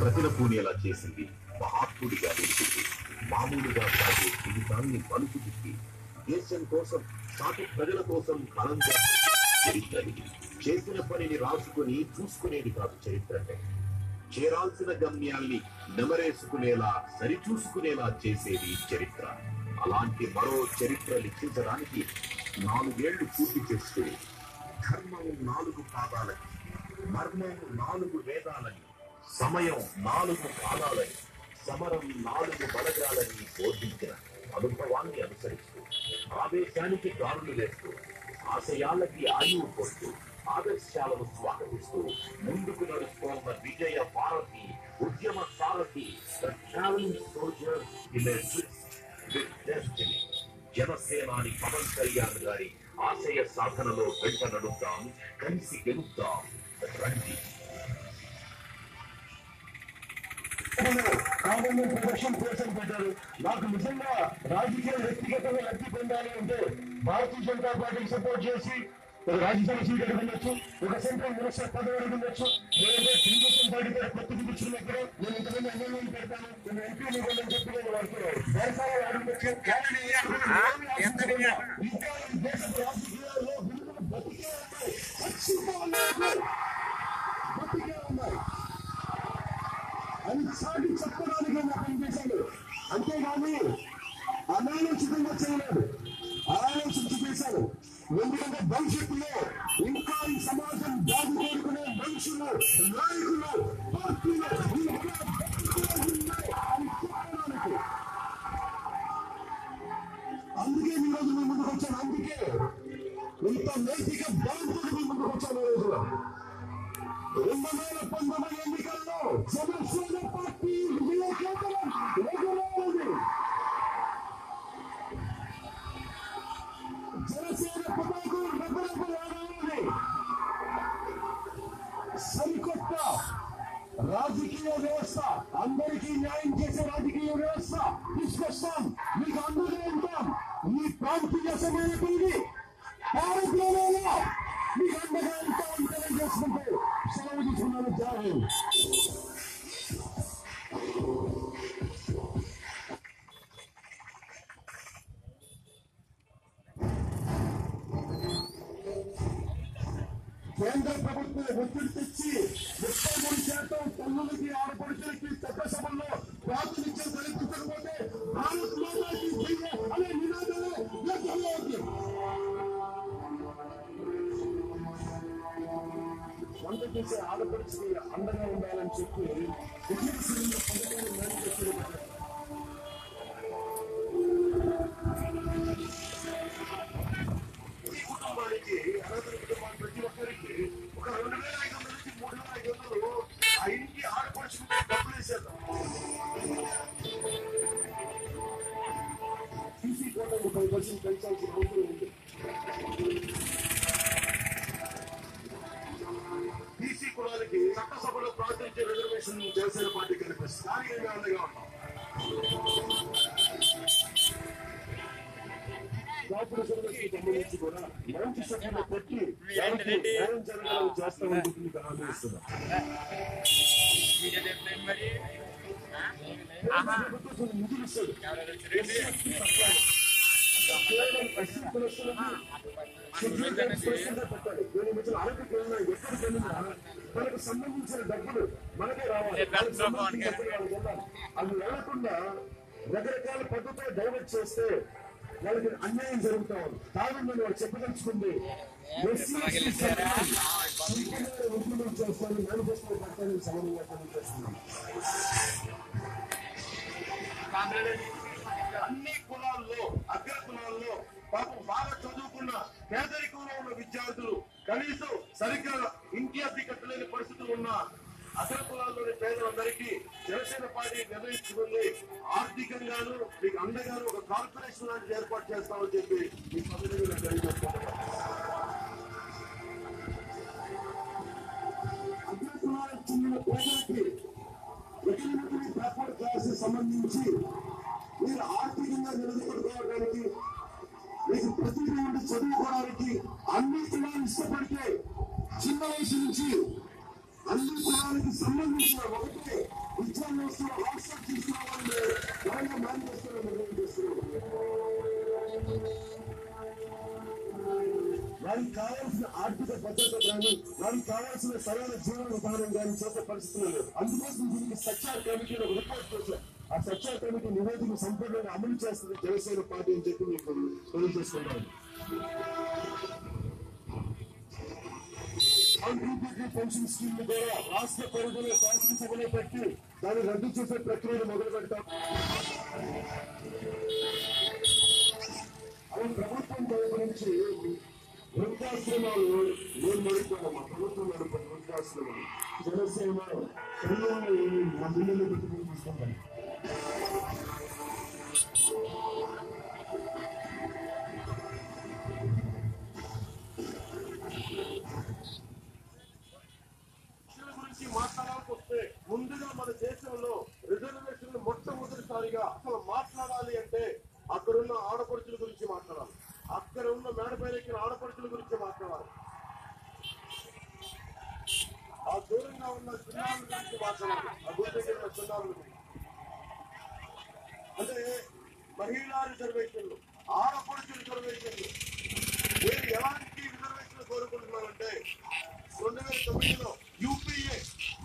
ప్రజల పూనేలా చేసింది మహాత్ముడిగా నిలిచింది మామూలుగా సాగే జీవితాన్ని మలుపు తిప్పి. దేశం కోసం సాటి ప్రజల కోసం బలంగా చరిత్రని చేసిన పనిని రాసుకుని చూసుకునేది కాదు చరిత్ర అంటే. చేరాల్సిన గమ్యాల్ని నెమరేసుకునేలా సరిచూసుకునేలా చేసేది చరిత్ర. అలాంటి మరో చరిత్ర లిఖించడానికి నాలుగేళ్ళు పూర్తి చేస్తూ ధర్మం నాలుగు పాదాలని మర్మం నాలుగు వేదాలని సమయం నాలుగు కాలాలని సమరం నాలుగు బలగాలని బోధించిన అనుభవాన్ని అనుసరిస్తూ ఆవేశానికి దారులు వేస్తూ ఆశయాలకి ఆయువు పోస్తూ ఆదర్శాలను స్వాగతిస్తూ ముందుకు నడుస్తోన్న విజయ భారతి ఉద్యమ సారథి the travelling soldier in destiny జనసేనాని పవన్ కళ్యాణ్ గారి ఆశయ సాధనలో వెంట నడుద్దాం కలిసి గెలుద్దాం. రండి. కావాలని ప్రదర్శన కోసం పెట్టారు. నాకు నిజంగా రాజకీయ వ్యక్తిగతంగా లబ్ధి పొందాలి అంటే భారతీయ జనతా పార్టీకి సపోర్ట్ చేసి ఒక రాజ్యసభ సీట్ అడగవచ్చు ఒక సెంట్రల్ మినిస్టర్ పదవి అడగవచ్చు లేదంటే తెలుగుదేశం పార్టీ పేరు కొత్త కూర్చున్నప్పుడు నేను ఇంతమంది ఎమ్మెల్యేలు పెడతాను. నేను ఎంపీ ఇవ్వాలని చెప్పి నేను వాడుతూ వ్యవసాయం అడగవచ్చు కానీ ఇంకా ఈ దేశ రాజకీయాల్లో విలువలు బతికే ఉన్నాయి. ఖచ్చితంగా ఉన్నాయి. బతికే ఉన్నాయి. అని సాటి చెప్పడానికి నా పనిచేశాడు అంతేగాని అనాలోచితంగా చేయలేదు. ఆలోచించి చేశాడు. ఎందుకంటే భవిష్యత్తులో దేశంలో ఉంది వంట చేసే ఆడపడుచుకి అండగా ఉండాలని చెప్పి పర్సెంట్ పెంచాల్సిన అవసరం ఉంది బీసీ కులాలకి చట్టసభలో ప్రాతినిధ్య రిజర్వేషన్ జనసేన పార్టీ కనిపిస్తుంది. స్థానికంగా అండగా ఉన్నాం. జాబ్ రిజర్వేషన్ సంబంధించి కూడా మంచి సభ్యులు పెట్టి దానికి న్యాయం జరగాలని చేస్తామని చెప్పి మీకు హామీ ఇస్తున్నాం ప్రభుత్వం నిధులు ఇస్తుంది మనకు సంబంధించిన డబ్బులు మనకే రావాలి అవి వెళ్ళకుండా రకరకాల పద్ధతిలో డైవర్ట్ చేస్తే వాళ్ళకి అన్యాయం జరుగుతా ఉంది కాదండి వాళ్ళు చెప్పదలుచుకుంది ఇంప్లిమెంట్ చేస్తాను మేనిఫెస్టో పెట్టాలని సమన్వయంగా తెలియజేస్తున్నాను అన్ని కులాల్లో అగ్ర పాపం బాగా చదువుకున్న పేదరికంలో ఉన్న విద్యార్థులు కనీసం సరిగ్గా ఇంటి అద్దె కట్టలేని పరిస్థితులు ఉన్న అగ్ర కులాల్లోని పేదలందరికీ జనసేన పార్టీ నిర్ణయించుకుంది. ఆర్థికంగాను మీకు అండగాను ఒక కార్పొరేషన్ లాంటిది ఏర్పాటు చేస్తామని చెప్పి ఈ సందర్భంగా చెందిన పేదలకి ఎకనామికలీ బ్యాక్వర్డ్ క్లాస్ సంబంధించి అన్ని సంబంధించిన ఒకటే విద్యా వ్యవస్థలో హాస్టల్ తీసుకురావాలని ఘనంగా మేనిఫెస్టోలో నిర్ణయం చేస్తున్నాం. వారికి కావాల్సిన ఆర్థిక భద్రత కానీ వారికి కావాల్సిన సరైన జీవన విధానం కానీ చేసే పరిస్థితులు అందుకోసం దీనికి సచ్చార్ కమిటీ ఒక రిపోర్ట్ చేశారు. ఆ సచ్చార్ కమిటీ నివేదిక సంపూర్ణంగా అమలు చేస్తుంది జనసేన పార్టీ అని చెప్పి మీకు తెలియజేసుకుంటాను కాంట్రిబ్యూటరీ పెన్షన్ స్కీమ్ ద్వారా రాష్ట్ర పరిధిలో శాసనసభలో పెట్టి దాన్ని రద్దు చేసే ప్రక్రియను మొదలు పెడతాం అవి ప్రభుత్వం వైపు నుంచి వృద్ధాశ్రమాలు నేను నడుపుతాను. మా ప్రభుత్వం నడుపుతాను వృద్ధాశ్రమాలు జనసేన పిల్లలు మా పిల్లలు పెట్టుకుని తీసుకుంటాను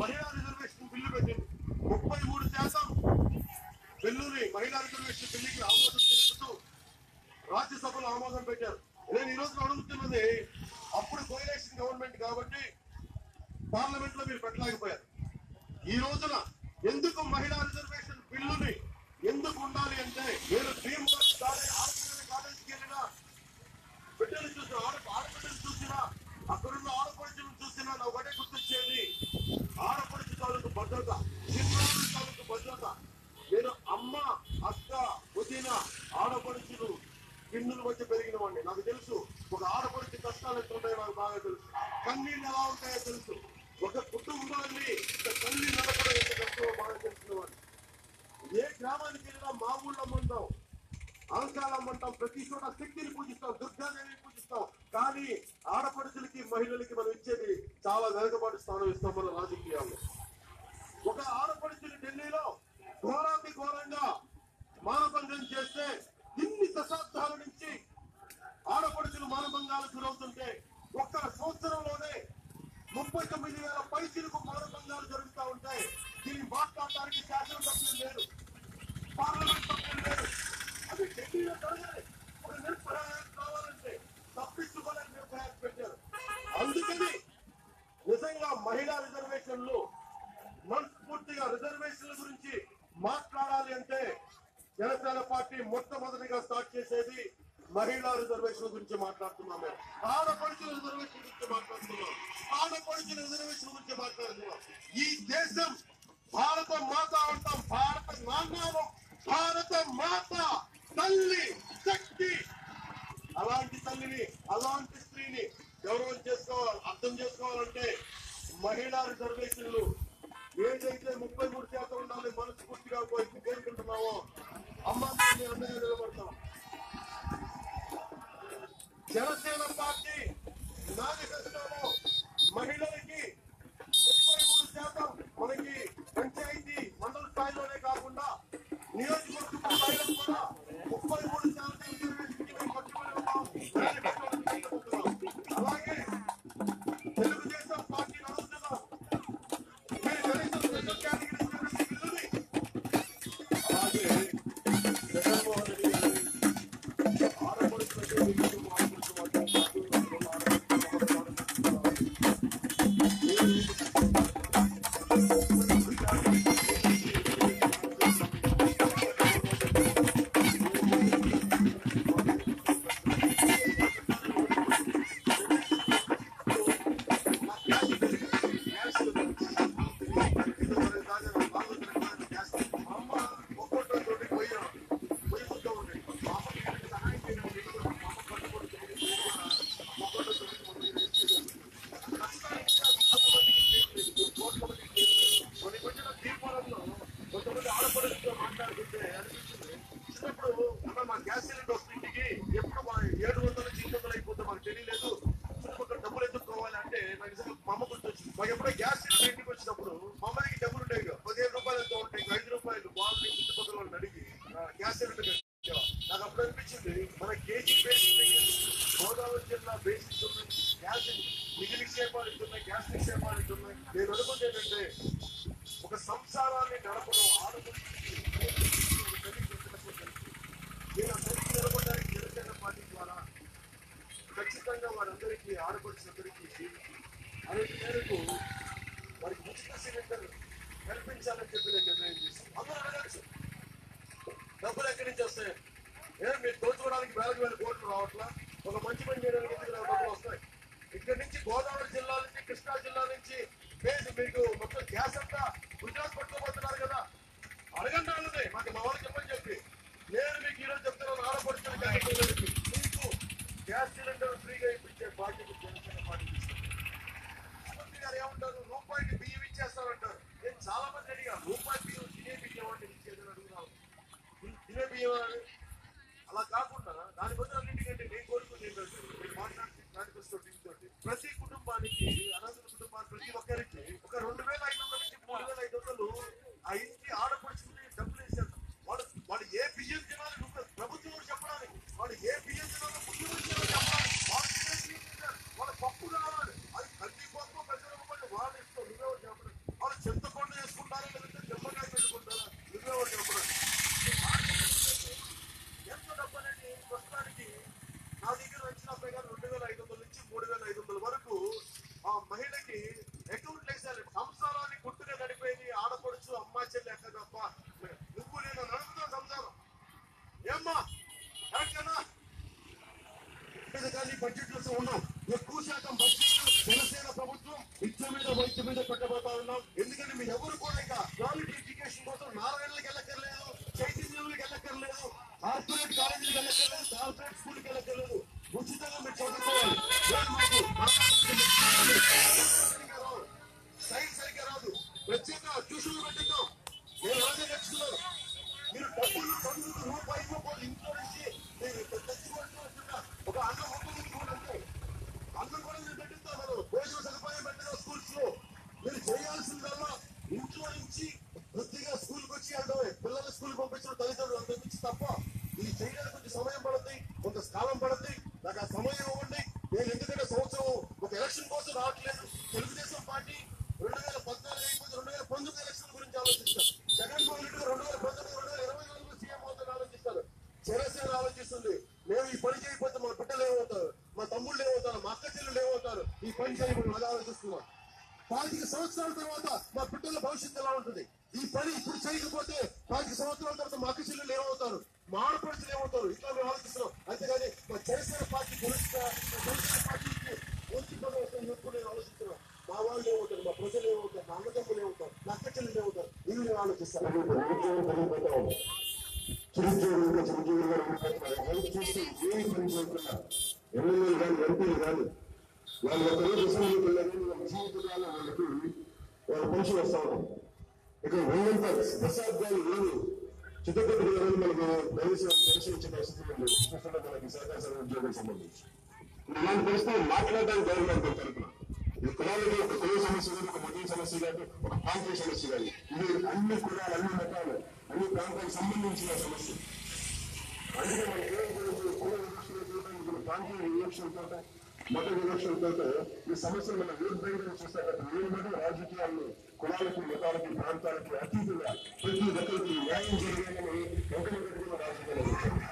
మహిళా రిజర్వేషన్ బిల్లు పెట్టింది ముప్పై మూడు శాతం బిల్లుని మహిళా రిజర్వేషన్ బిల్లుకి ఆమోదం తెలుపుతూ రాజ్యసభలో ఆమోదం పెట్టారు. నేను ఈ రోజు అడుగుతున్నది అప్పుడు కోయలేషన్ గవర్నమెంట్ కాబట్టి పార్లమెంట్లో మీరు పెట్టలేకపోయారు. ఈ రోజున ఎందుకు మహిళా రిజర్వేషన్ బిల్లుని ఎందుకు ఉండాలి అంటే నేను డ్రీమ్ వర్క్ కాలేజ్ ఆడపిల్లల కాలేజీకి వెళ్ళినా బిడ్డలు చూసిన ఆడ ఆడపిల్లలు చూసినా అక్కడున్న ఆడపడుచులను చూసినా నా ఒకటే గుర్తొచ్చేది ఆడపడుచు తాలూకు భద్రత చిన్నారుల తాలూకు భద్రత. నేను అమ్మ అక్క వదిన ఆడపడుచులు కిన్నులు వచ్చి పెరిగిన వాడిని. నాకు తెలుసు ఒక ఆడపడుచు కష్టాలు ఎంత ఉంటాయో నాకు బాగా తెలుసు. కన్నీళ్ళు ఎలా ఉంటాయో తెలుసు. ఒక కుటుంబాన్ని ఒక తల్లి నడపడం ఎంత కష్టమో బాగా తెలిసిన వాడిని. ఏ గ్రామానికి వెళ్ళినా మా ఊళ్ళో మంటాం అంకాలమ్మంటాం ప్రతి చోట శక్తిని పూజిస్తాం దుర్గాదేవిని పూజిస్తాం. కానీ ఆడపడుచులకి మహిళలకి మనం ఇచ్చేది చాలా వెనుకబాటు స్థానం ఇస్తాం మన రాజకీయాల్లో. ఒక ఆడపడుచులు ఢిల్లీలో ఘోరాతి ఘోరంగా మానభంగం చేస్తే ఇన్ని దశాబ్దాల నుంచి ఆడపడుచులు మానభంగాలకు గురవుతుంటే ఒక్క సంవత్సరంలోనే ముప్పై తొమ్మిది వేల పైసలకు మానభంగాలు జరుగుతూ ఉంటాయి. దీన్ని మాట్లాడటానికి శాసనసభ్యులు లేరు. పార్లమెంట్ సభ్యులు లేరు. అది ఢిల్లీలో జరగాలి అందుకని నిజంగా మహిళా రిజర్వేషన్లు మనస్ఫూర్తిగా రిజర్వేషన్ల గురించి మాట్లాడాలి అంటే జనసేన పార్టీ మొట్టమొదటిగా స్టార్ట్ చేసేది మహిళా రిజర్వేషన్ గురించి మాట్లాడుతున్నాము. ఆడపడుచుల రిజర్వేషన్ గురించి మాట్లాడుతున్నాం ఆడపడుచుల రిజర్వేషన్ గురించి మాట్లాడుతున్నాం ఈ దేశం భారత మాత అంటాం. భారత నాన్న భారత మాత తల్లి కానీ బడ్జెట్లతో ఉండవు ఎక్కువ శాతం బడ్జెట్ జనసేన ప్రభుత్వం విద్య మీద వైద్యం మీద పెట్టబోతా ఉన్నాం. ఎందుకంటే మీరు ఎవరు కూడా ఇక క్వాలిటీ ఎడ్యుకేషన్ కోసం నారాయణలకు వెళ్ళక్కర్లేదు చైతన్యంలోకి వెళ్ళక్కర్లేదు కార్పొరేట్ కాలేజీలకు వెళ్ళక్కర్లేదు కార్పొరేట్ స్కూల్కి వెళ్ళక్కర్లేదు. ఉచితంగా మీరు చదువుకోవాలి. సైన్స్ సరిగ్గా రాదు. ప్రత్యేకంగా ట్యూషన్లు పెట్టిద్దాం. నేను అలాగే నేర్చుకున్నాను మీరు డబ్బులు చదువుకు రూపాయి రూపాయలు 谁要吃什么 నిరుద్యోగం పెరిగిపోతా ఉంది చిరుద్యోగులు ఇంకా చిరుద్యోగులుగా ఉండిపోతున్నారు అది చూసి ఏమి పని చేయకుండా ఎమ్మెల్యేలు కానీ ఎంపీలు కానీ వాళ్ళు ఒక రోజు అసెంబ్లీకి వెళ్ళారు వాళ్ళ జీవితకాలం వాళ్ళకి వాళ్ళ ఇక్కడ వందంత దశాబ్దాలు ఏమి చిత్తగొట్టుకునే రోజు మనకు ప్రవేశం పెన్షన్ సహకార ఉద్యోగం సంబంధించి ఇలాంటి పరిస్థితులు మాట్లాడడానికి గవర్నమెంట్ తరఫున ఈ కులాలకు ఒక కుల సమస్య కాదు ఒక మతం సమస్య కాదు ఒక ప్రాంతీయ సమస్య కాదు ఇది అన్ని కులాలు అన్ని మతాలు అన్ని ప్రాంతాలకు సంబంధించిన సమస్య అందుకే మన కుల ప్రాంతీయ వివక్షణతో మత వివక్షణతో ఈ సమస్యను మన విరుద్ధంగా చూస్తాం కదా వీళ్ళు రాజకీయాల్లో కులాలకి మతాలకి ప్రాంతాలకి అతీతంగా ప్రతి ఒక్కరికి న్యాయం జరిగేదని ఒకరి రాజకీయాలు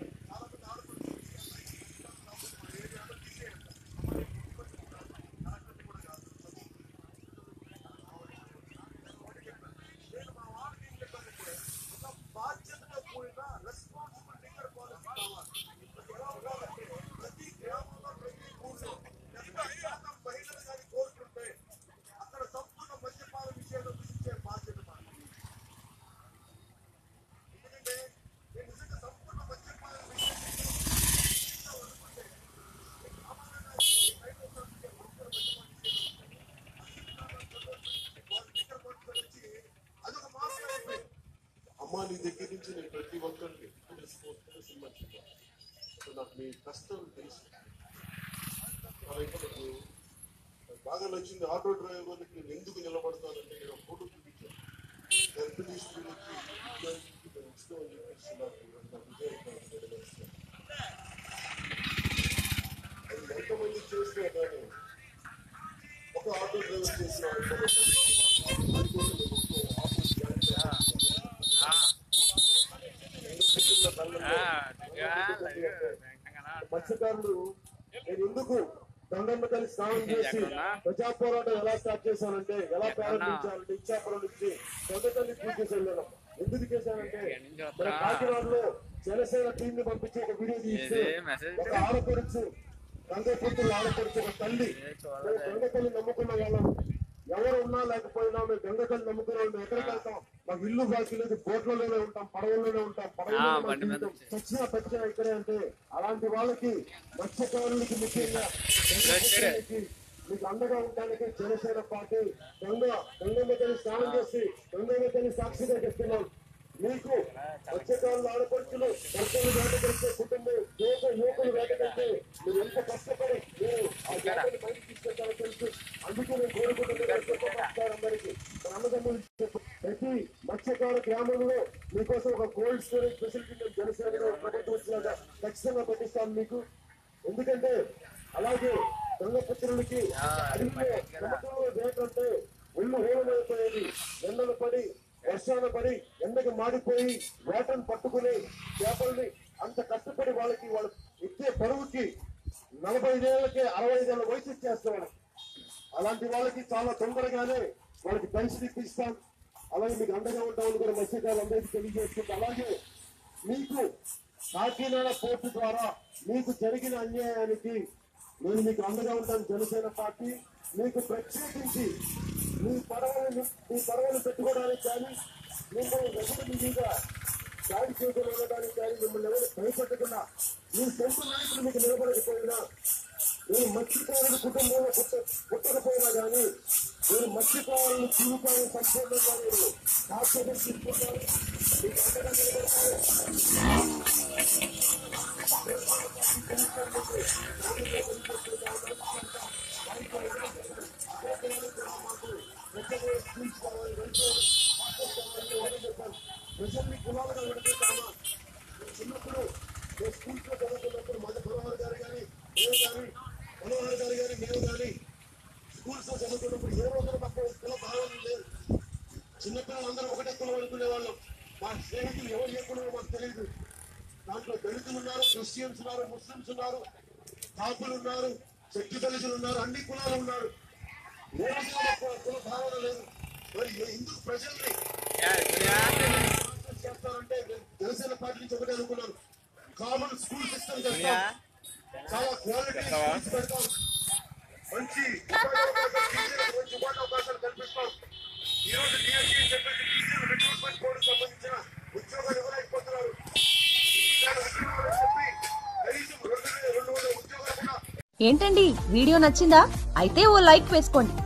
కష్టం తెలుసు. బాగా నచ్చింది ఆటో డ్రైవర్కి నేను ఎందుకు నిలబడతానంటే మత్స్యకారులు నేను ఎందుకు గంగమ్మ తల్లి స్నానం చేసి ప్రజా పోరాటం ఎలా స్టార్ట్ చేశానంటే ఎలా ప్రారంభించాలంటే ఇచ్చాపురం నుంచి గంగ తల్లి పూజ చేసి వెళ్ళాను. ఎందుకు చేశానంటే మన కాకినాడలో జనసేన టీం ని పంపించి ఒక వీడియో తీస్తే ఒక ఆడపడుచు గంగ పుత్రులు ఆడపడుచు ఒక తల్లి గంగ తల్లి నమ్ముకున్న వాళ్ళం. ఎవరు ఉన్నా లేకపోయినా మేము వాళ్ళు మేము ఎక్కడికి వెళ్తాం? మాకు ఇల్లు బాకీ లేదు బోట్లలోనే ఉంటాం పడవల్లోనే ఉంటాం జీవితం. చచ్చిన పచ్చిన ఇక్కడే అంటే అలాంటి వాళ్ళకి మత్స్యకారులకి ముఖ్యంగా మీకు అండగా ఉండడానికి జనసేన పార్టీ గంగ గంగమ్మ తల్లి స్నానం చేసి గంగమ్మ తల్లి సాక్షిగా చెప్తున్నాం మీకు మత్స్యకారులు ఆడపడుచులు భర్తలు వేటకెళ్తే కుటుంబం యువక యువకులు వేటకెళ్తే మీరు ఎంత కష్టపడి మీరు ఆ జాతని బయటకు తీసుకెళ్తారో తెలుసు. అందుకే నేను కోరుకుంటున్నాను అందరికీ మన అన్నదమ్ములు చెప్పు. ప్రతి మత్స్యకార గ్రామంలో మీకు అండగా ఉంటామని కూడా అలాగే మీకు కాకినాడ పోర్టు ద్వారా మీకు జరిగిన అన్యాయానికి నేను మీకు అండగా ఉంటాను. జనసేన పార్టీ మీకు ప్రత్యేకించి మీ పడవలు మీ పడవలు పెట్టుకోవడానికి కానీ మిమ్మల్ని వెంటనే మీ మీద దాడి చేయడానికి కానీ మిమ్మల్ని ఎవరు భయపెట్టకుండా మీ సొంత నాయకులు మీకు నిలబడకపోయినా మీరు మర్చిపోవాలని కుటుంబంలో పుట్టకపోయినా కానీ మీరు మర్చిపోవాలని జీవితాన్ని సంపూర్ణంగా మీరు సాక్ష్యం తీసుకుంటారు మీకు అండగా నిలబడతారు ప్రజల్ని కులాలుగా విడదీస్తామా చిన్నప్పుడు నేను స్కూల్స్లో చదువుతున్నప్పుడు మన మనోహర్ గారు కానీ మేము కానీ మనోహర్ గారు కానీ మేము కానీ స్కూల్స్లో చదువుతున్నప్పుడు ఏ రోజున మాకు కుల భావం లేదు చిన్నపిల్లలందరూ ఒకటే కులం అనుకునే వాళ్ళం మా స్నేహితులు ఎవరు ఏ కులం మాకు తెలియదు దాంట్లో దళితులు ఉన్నారు క్రిస్టియన్స్ ఉన్నారు ముస్లిమ్స్ ఉన్నారు కాపులు ఉన్నారు శక్తి దళితులు ఉన్నారు అన్ని కులాలు ఉన్నారు ఏ రోజున మాకు కుల భావన లేదు. మరి ఎందుకు ప్రజల్ని కాన్ఫరెన్స్ చేస్తారంటే నేను జనసేన పార్టీ నుంచి ఒకటే అనుకున్నాను కామన్ స్కూల్ సిస్టమ్ చేస్తాం చాలా క్వాలిటీ స్కూల్స్ పెడతాం మంచి ఉపాధి అవకాశాలు, టీచర్లకు మంచి ఉపాధి అవకాశాలు కల్పిస్తాం. ఈ రోజు డిఎస్సీ చెప్పేసి టీచర్ రిక్రూట్మెంట్ బోర్డు సంబంధించిన ఉద్యోగాలు ఇవ్వలేకపోతున్నారు. దాని ఉద్యోగాలు చెప్పి కనీసం రెండు వేల రెండు వందల ఉద్యోగాలు కూడా ఏంటండి? వీడియో నచ్చిందా? అయితే ఓ లైక్ వేసుకోండి.